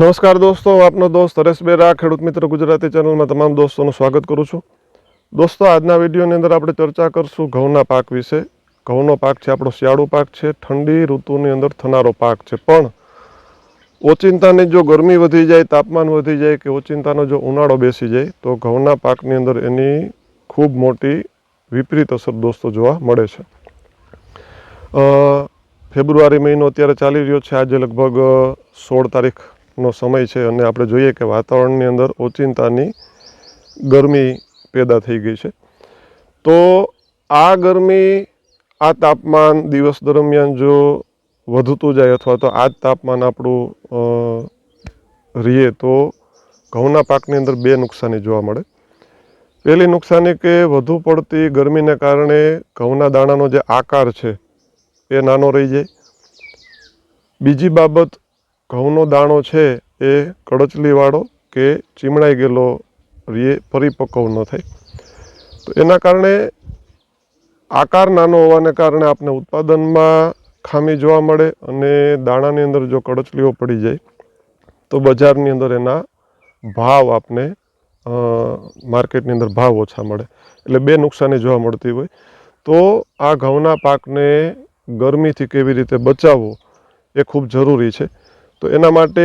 નમસ્કાર દોસ્તો હું આપનો દોસ્ત હરેશ બેરા, ખેડૂત મિત્ર ગુજરાતી ચેનલમાં તમામ દોસ્તોનું સ્વાગત કરું છું. દોસ્તો, આજના વિડીયોની અંદર આપણે ચર્ચા કરશું ઘઉંના પાક વિશે. ઘઉંનો પાક છે આપણો શિયાળો પાક છે, ઠંડી ઋતુની અંદર થનારો પાક છે. પણ ઓચિંતાની જો ગરમી વધી જાય, તાપમાન વધી જાય કે ઓચિંતાનો જો ઉનાળો બેસી જાય, તો ઘઉંના પાકની અંદર એની ખૂબ મોટી વિપરીત અસર દોસ્તો જોવા મળે છે. ફેબ્રુઆરી મહિનો અત્યારે ચાલી રહ્યો છે, આજે લગભગ સોળ તારીખનો સમય છે અને આપણે જોઈએ કે વાતાવરણની અંદર ઓચિંતાની ગરમી પેદા થઈ ગઈ છે. તો આ ગરમી આ તાપમાન દિવસ દરમિયાન જો વધતું જાય અથવા તો આ જ તાપમાન આપણું રહીએ તો ઘઉંના પાકની અંદર બે નુકસાની જોવા મળે. પહેલી નુકસાની કે વધુ પડતી ગરમીને કારણે ઘઉંના દાણાનો જે આકાર છે એ નાનો રહી જાય. બીજી બાબત ઘઉંનો દાણો છે એ કડચલીવાળો કે ચીમણાઈ ગયેલો રીએ પરિપક્વ ન થાય. તો એના કારણે આકાર નાનો હોવાને કારણે આપણે ઉત્પાદનમાં ખામી જોવા મળે અને દાણાની અંદર જો કડચલીઓ પડી જાય, તો બજારની અંદર એના ભાવ આપને માર્કેટની અંદર ભાવ ઓછા મળે. એટલે બે નુકસાની જોવા મળતી હોય. તો આ ઘઉંના પાકને ગરમીથી કેવી રીતે બચાવવો એ ખૂબ જરૂરી છે. તો એના માટે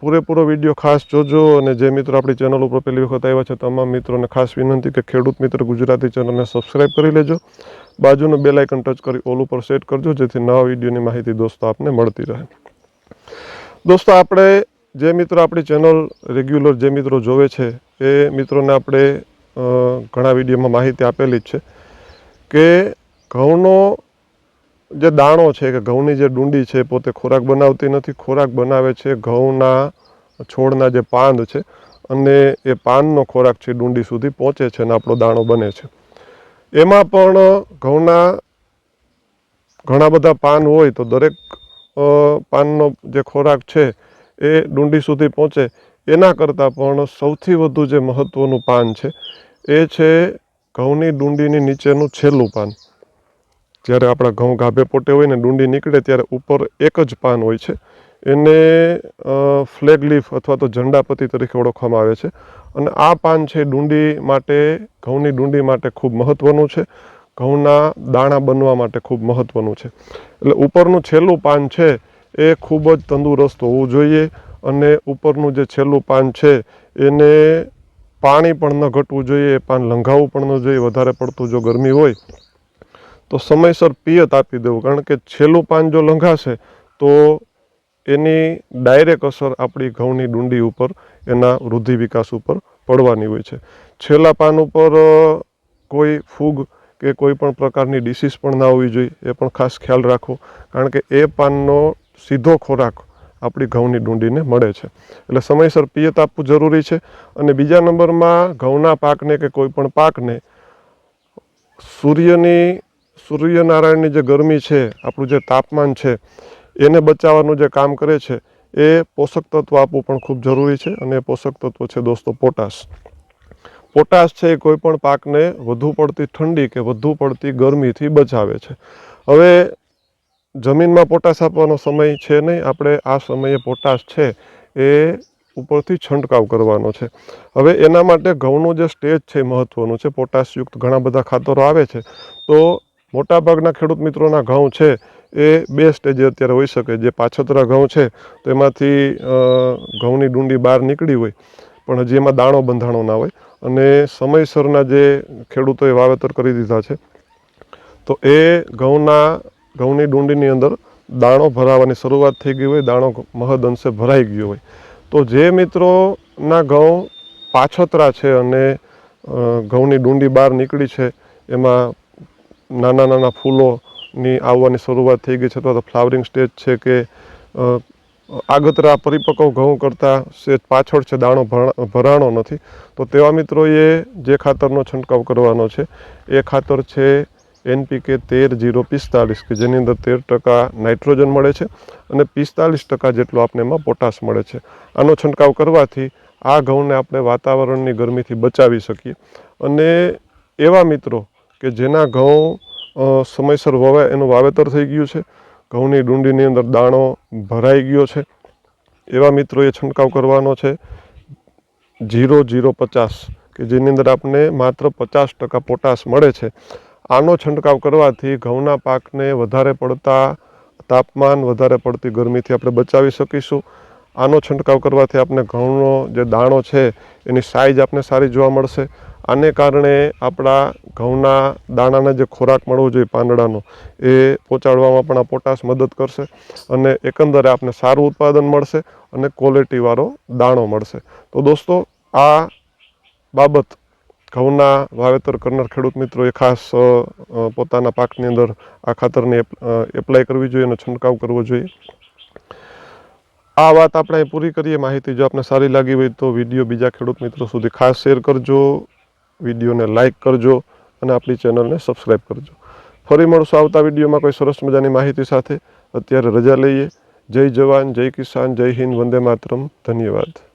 પૂરેપૂરો વીડિયો ખાસ જોજો અને જે મિત્રો આપણી ચેનલ ઉપર પહેલી વખત આવ્યા છે, તમામ મિત્રોને ખાસ વિનંતી કે ખેડૂત મિત્ર ગુજરાતી ચેનલને સબસ્ક્રાઈબ કરી લેજો. બાજુનું બેલ આઇકન ટચ કરી ઓલ ઉપર સેટ કરજો, જેથી નવા વિડીયોની માહિતી દોસ્તો આપને મળતી રહે. દોસ્તો, આપણે જે મિત્રો આપણી ચેનલ રેગ્યુલર જે મિત્રો જોવે છે, એ મિત્રોને આપણે ઘણા વિડીયોમાં માહિતી આપેલી જ છે કે ઘઉંનો જે દાણો છે કે ઘઉંની જે ડુંડી છે પોતે ખોરાક બનાવતી નથી. ખોરાક બનાવે છે ઘઉંના છોડના જે પાંદ છે અને એ પાનનો ખોરાક છે ડુંડી સુધી પહોંચે છે અને આપણો દાણો બને છે. એમાં પણ ઘઉંના ઘણા બધા પાન હોય તો દરેક પાનનો જે ખોરાક છે એ ડુંડી સુધી પહોંચે. એના કરતાં પણ સૌથી વધુ જે મહત્ત્વનું પાન છે એ છે ઘઉંની ડુંડીની નીચેનું છેલ્લું પાન જ્યારે આપણા ઘઉં ગાભે પોટે હોય ને ડુંડી નીકળે ત્યારે ઉપર એક જ પાન હોય છે. એને ફ્લેગ લીફ અથવા તો ઝંડાપતિ તરીકે ઓળખવામાં આવે છે. અને આ પાન છે ડુંડી માટે, ઘઉંની ડુંડી માટે ખૂબ મહત્ત્વનું છે. ઘઉંના દાણા બનવા માટે ખૂબ મહત્ત્વનું છે. એટલે ઉપરનું છેલ્લું પાન છે એ ખૂબ જ તંદુરસ્ત હોવું જોઈએ અને ઉપરનું જે છેલ્લું પાન છે એને પાણી પણ ન ઘટવું જોઈએ, એ પાન લંઘાવવું પણ ન જોઈએ, વધારે પડતું જો ગરમી હોય તો સમયસર પિયત આપી દેવું, કારણ કે છેલ્લું પાન જો લંઘાશે, તો એની ડાયરેક્ટ અસર આપણી ઘઉંની ડુંડી ઉપર, એના વૃદ્ધિ વિકાસ ઉપર પડવાની હોય છે. છેલ્લા પાન ઉપર કોઈ ફૂગ કે કોઈ પણ પ્રકારની ડિસીઝ પણ ના હોવી જોઈએ, એ પણ ખાસ ખ્યાલ રાખવો કારણ કે એ પાનનો સીધો ખોરાક આપણી ઘઉંની ડુંડીને મળે છે. એટલે સમયસર પિયત આપવું જરૂરી છે. અને બીજા નંબરમાં, ઘઉંના પાકને કે કોઈ પણ પાકને, સૂર્યની સૂર્યનારાયણની જે ગરમી છે, આપણું જે તાપમાન છે, એને બચાવવાનું જે કામ કરે છે, એ પોષક તત્વ આપવું પણ ખૂબ જરૂરી છે અને પોષક તત્વ છે દોસ્તો પોટાશ. પોટાશ છે એ કોઈપણ પાકને વધુ પડતી ઠંડી કે વધુ પડતી ગરમીથી બચાવે છે. હવે જમીનમાં પોટાશ આપવાનો સમય છે નહીં, આપણે આ સમયે પોટાશ છે એ ઉપરથી છંટકાવ કરવાનો છે. હવે એના માટે ઘઉંનું જે સ્ટેજ છે મહત્ત્વનું છે. પોટાશયુક્ત ઘણા બધા ખાતરો આવે છે. તો મોટાભાગના ખેડૂત મિત્રોના ઘઉં છે એ બે સ્ટેજે અત્યારે હોઈ શકે. જે પાછતરા ઘઉં છે, તો એમાંથી ઘઉંની ડુંડી બહાર નીકળી હોય, પણ હજી એમાં દાણો બંધાણો ના હોય. અને સમયસરના જે ખેડૂતોએ વાવેતર કરી દીધા છે, તો એ ઘઉંના, ઘઉંની ડુંડીની અંદર દાણો ભરાવાની શરૂઆત થઈ ગઈ હોય, દાણો મહદ અંશે ભરાઈ ગયો હોય. તો જે મિત્રોના ઘઉં પાછતરા છે અને ઘઉંની ડુંડી બહાર નીકળી છે, એમાં નાના નાના ફૂલોની આવવાની શરૂઆત થઈ ગઈ છે અથવા તો ફ્લાવરિંગ સ્ટેજ છે કે આગતરા પરિપક્વ ઘઉં કરતાં સેજ પાછળ છે, દાણો ભરા- ભરાણો નથી. તો તેવા મિત્રોએ જે ખાતરનો છંટકાવ કરવાનો છે, એ ખાતર છે એનપીકે તેર જીરો પિસ્તાલીસ, કે જેની અંદર તેર ટકા નાઇટ્રોજન મળે છે અને પિસ્તાલીસ ટકા જેટલો આપણે એમાં પોટાશ મળે છે. આનો છંટકાવ કરવાથી આ ઘઉંને આપણે વાતાવરણની ગરમીથી બચાવી શકીએ. અને એવા મિત્રો કે જેના ઘઉં સમયસર વવાય એનું વાવેતર થઈ ગયું છે. ઘઉંની ડુંડીની અંદર દાણો ભરાઈ ગયો છે. એવા મિત્રોએ છંટકાવ કરવાનો છે. જીરો જીરો પચાસ, કે જેની અંદર આપને માત્ર પચાસ ટકા પોટાશ મળે છે. આનો છંટકાવ કરવાથી ઘઉંના પાકને વધારે પડતા તાપમાન, વધારે પડતી ગરમીથી આપણે બચાવી શકીશું. આનો છંટકાવ કરવાથી આપણે ઘઉંનો જે દાણો છે, એની સાઇઝ આપણે સારી જોવા મળશે. આને કારણે આપણા ઘઉંના દાણાને જે ખોરાક મળવો જોઈએ પાંદડાનો, એ પહોંચાડવામાં પણ આ પોટાશ મદદ કરશે અને એકંદરે આપને સારું ઉત્પાદન મળશે અને ક્વોલિટીવાળો દાણો મળશે. તો દોસ્તો, આ બાબત ઘઉંના વાવેતર કરનાર ખેડૂત મિત્રોએ ખાસ પોતાના પાકની અંદર આ ખાતરને એપ્લાય કરવી જોઈએ અને છંટકાવ કરવો જોઈએ. આ વાત આપણે પૂરી કરીએ. માહિતી જો આપને સારી લાગી હોય તો વીડિયો બીજા ખેડૂત મિત્રો સુધી ખાસ શેર કરજો. વિડીયોને લાઇક કરજો અને આપણી ચેનલને સબસ્ક્રાઈબ કરજો. ફરી મળશું આવતા વિડીયોમાં કોઈ સરસ મજાની માહિતી સાથે. અત્યારે રજા લઈએ. જય જવાન, જય કિસાન, જય હિન્દ, વંદે માતરમ. ધન્યવાદ.